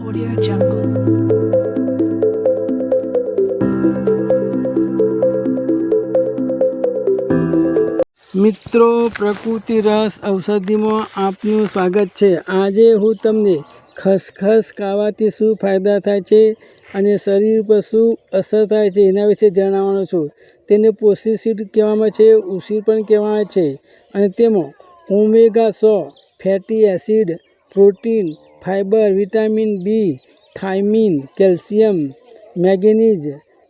Audio Jungle. મિત્રો, પ્રકૃતિ રસ ઔષધિમાં આપનું સ્વાગત છે. આજે હું તમને ખસખસ ખાવાથી શું ફાયદા થાય છે અને શરીર પર શું અસર થાય છે એના વિશે જણાવવાનો છું. તેને પોસિસિડ કહેવામાં છે ઉસીર પણ કહેવામાં છે. અને તેમાં ઓમેગા સો fatty acid protein fibre, vitamin B, thiamine, calcium, manganese,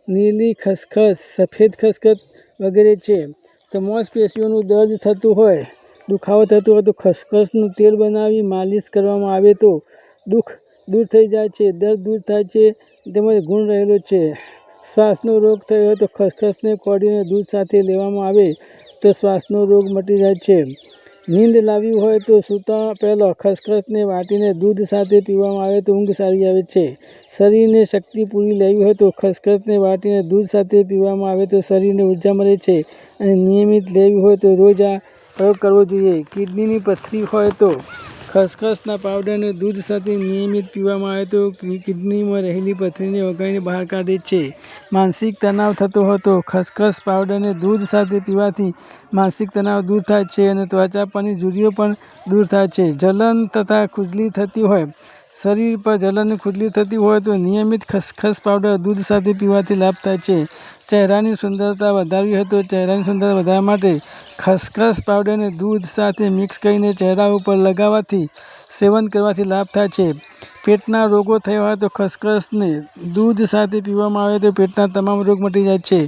નીલી ખસખસ, સફેદ ખસખસ વગેરે છે. તો માંસપેશીઓનું દર્દ થતું હોય, દુખાવો થતો હોય તો ખસખસનું તેલ બનાવી માલિશ કરવામાં આવે તો દુઃખ દૂર થઈ જાય છે. દર્દ દૂર થાય છે, તેમજ ગુણ રહેલો છે. શ્વાસનો રોગ થયો હોય તો ખસખસને કોડીને દૂધ સાથે લેવામાં આવે તો શ્વાસનો રોગ મટી જાય છે. નીંદ લાવી હોય તો સૂતા પહેલાં ખસખસને વાટીને દૂધ સાથે પીવામાં આવે તો ઊંઘ સારી આવે છે. શરીરને શક્તિ પૂરી લેવી હોય તો ખસખસને વાટીને દૂધ સાથે પીવામાં આવે તો શરીરને ઊર્જા મળે છે અને નિયમિત લેવી હોય તો રોજ આ પ્રયોગ કરવો જોઈએ. કિડનીની પથરી હોય તો ખસખસના પાવડરને દૂધ સાથે નિયમિત પીવામાં આવે તો કિડનીમાં રહેલી પથરીને વગાડીને બહાર કાઢે છે. માનસિક તણાવ થતો હતો. ખસખસ પાવડરને દૂધ સાથે પીવાથી માનસિક તણાવ દૂર થાય છે અને ત્વચા પરની ઝુરીઓ પણ દૂર થાય છે. જલન તથા ખુજલી થતી હોય શરીર પર જલનની ખુજલી થતી હોય તો નિયમિત ખસખસ પાવડર દૂધ સાથે પીવાથી લાભ થાય છે. ચહેરાની સુંદરતા વધારવી હોય તો ચહેરાની સુંદરતા વધારવા માટે ખસખસ પાવડરને દૂધ સાથે મિક્સ કરીને ચહેરા ઉપર લગાવવાથી સેવન કરવાથી લાભ થાય છે. પેટના રોગો થયા હોય તો ખસખસને દૂધ સાથે પીવામાં આવે તો પેટના તમામ રોગ મટી જાય છે.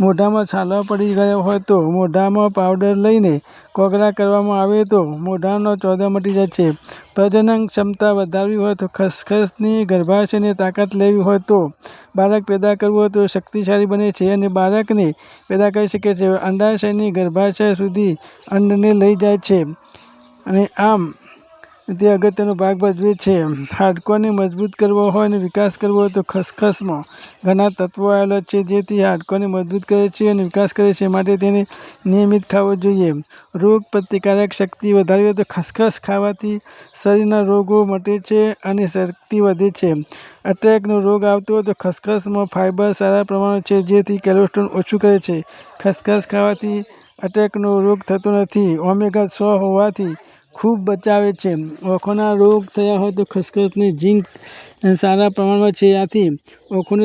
મોઢામાં છાલા પડી ગયા હોય તો મોઢામાં પાવડર લઈને કોગળા કરવામાં આવે તો મોઢાનો ચોદા મટી જાય છે. પ્રજનન ક્ષમતા વધારવી હોય તો ખસખસની ગર્ભાશયની તાકાત લેવી હોય તો બાળક પેદા કરવું હોય તો શક્તિશાળી બને છે અને બાળકને પેદા કરી શકે છે. અંડાશયની ગર્ભાશય સુધી અંડને લઈ જાય છે. અને આમ તે અગત્યનો ભાગ ભજવે છે, હાડકોને મજબૂત કરવો હોય અને વિકાસ કરવો હોય તો ખસખસમાં ઘણા તત્વો આવેલા છે, જેથી હાડકોને મજબૂત કરે છે અને વિકાસ કરે છે. માટે તેને નિયમિત ખાવો જોઈએ. રોગ પ્રતિકારક શક્તિ વધારવી હોય તો ખસખસ ખાવાથી શરીરના રોગો મટે છે અને શક્તિ વધે છે. અટેકનો રોગ આવતો હોય તો ખસખસમાં ફાઇબર સારા પ્રમાણમાં છે, જેથી કોલેસ્ટ્રોલ ઓછું કરે છે. ખસખસ ખાવાથી અટેકનો રોગ થતો નથી. ઓમેગા સો હોવાથી ખૂબ બચાવે છે. ઓખોના રોગ થયા હોય તો ખસખસની ઝીંક સારા પ્રમાણમાં છે. આથી આંખોનો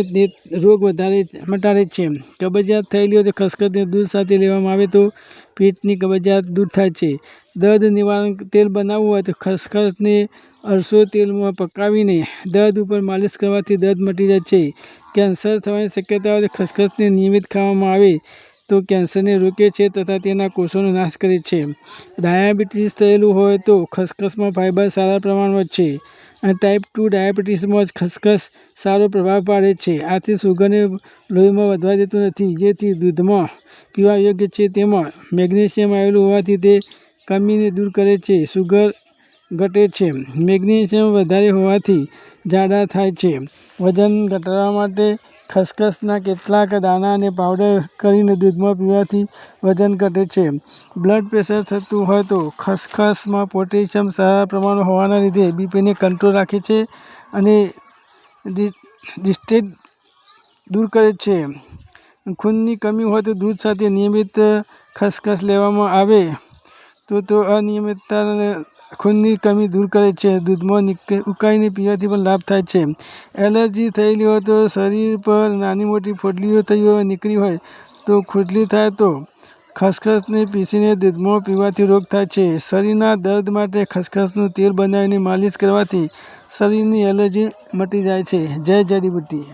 રોગ વધારે મટાડે છે. કબજિયાત થયેલી હોય તો ખસખસને દૂધ સાથે લેવામાં આવે તો પેટની કબજિયાત દૂર થાય છે. દર્દ નિવારણ તેલ બનાવવું હોય તો ખસખસને અરસો તેલમાં પકાવીને દર્દ ઉપર માલિશ કરવાથી દર્દ મટી જાય છે. કેન્સર થવાની શક્યતા હોય તો ખસખસને નિયમિત ખાવામાં આવે. તો કેન્સરને રોકે છે તથા તેના કોષોનો નાશ કરે છે. ડાયાબિટીસ થયેલું હોય તો ખસખસમાં ફાઇબર સારા પ્રમાણમાં છે અને ટાઈપ ટુ ડાયાબિટીસમાં જ ખસખસ સારો પ્રભાવ પાડે છે. આથી સુગરને લોહીમાં વધવા દેતું નથી, જેથી દૂધમાં પીવા યોગ્ય છે. તેમાં મેગ્નેશિયમ આવેલું હોવાથી તે કમીને દૂર કરે છે, સુગર ઘટે છે. મેગ્નેશિયમ વધારે હોવાથી જાડા થાય છે. વજન ઘટાડવા માટે ખસખસના કેટલાક દાણા અને પાવડર કરીને દૂધમાં પીવાથી વજન ઘટે છે. બ્લડ પ્રેશર થતું હોય તો ખસખસમાં પોટેશિયમ સારા પ્રમાણમાં હોવાના લીધે બીપીને કંટ્રોલ રાખે છે અને ડિસ્ટેટ દૂર કરે છે. ખૂનની કમી હોય તો દૂધ સાથે નિયમિત ખસખસ લેવામાં આવે. તો તો અનિયમિતતા ખૂનની કમી દૂર કરે છે. દૂધમાં ઉકાઈને પીવાથી પણ લાભ થાય છે. એલર્જી થયેલી હોય તો શરીર પર નાની મોટી ફોડલીઓ થઈ હોય, નીકળી હોય તો ખુજલી થાય તો ખસખસને પીસીને દૂધમાં પીવાથી રોગ થાય છે. શરીરના દર્દ માટે ખસખસનું તેલ બનાવીને માલિશ કરવાથી શરીરની એલર્જી મટી જાય છે. જય જડીબુટ્ટી.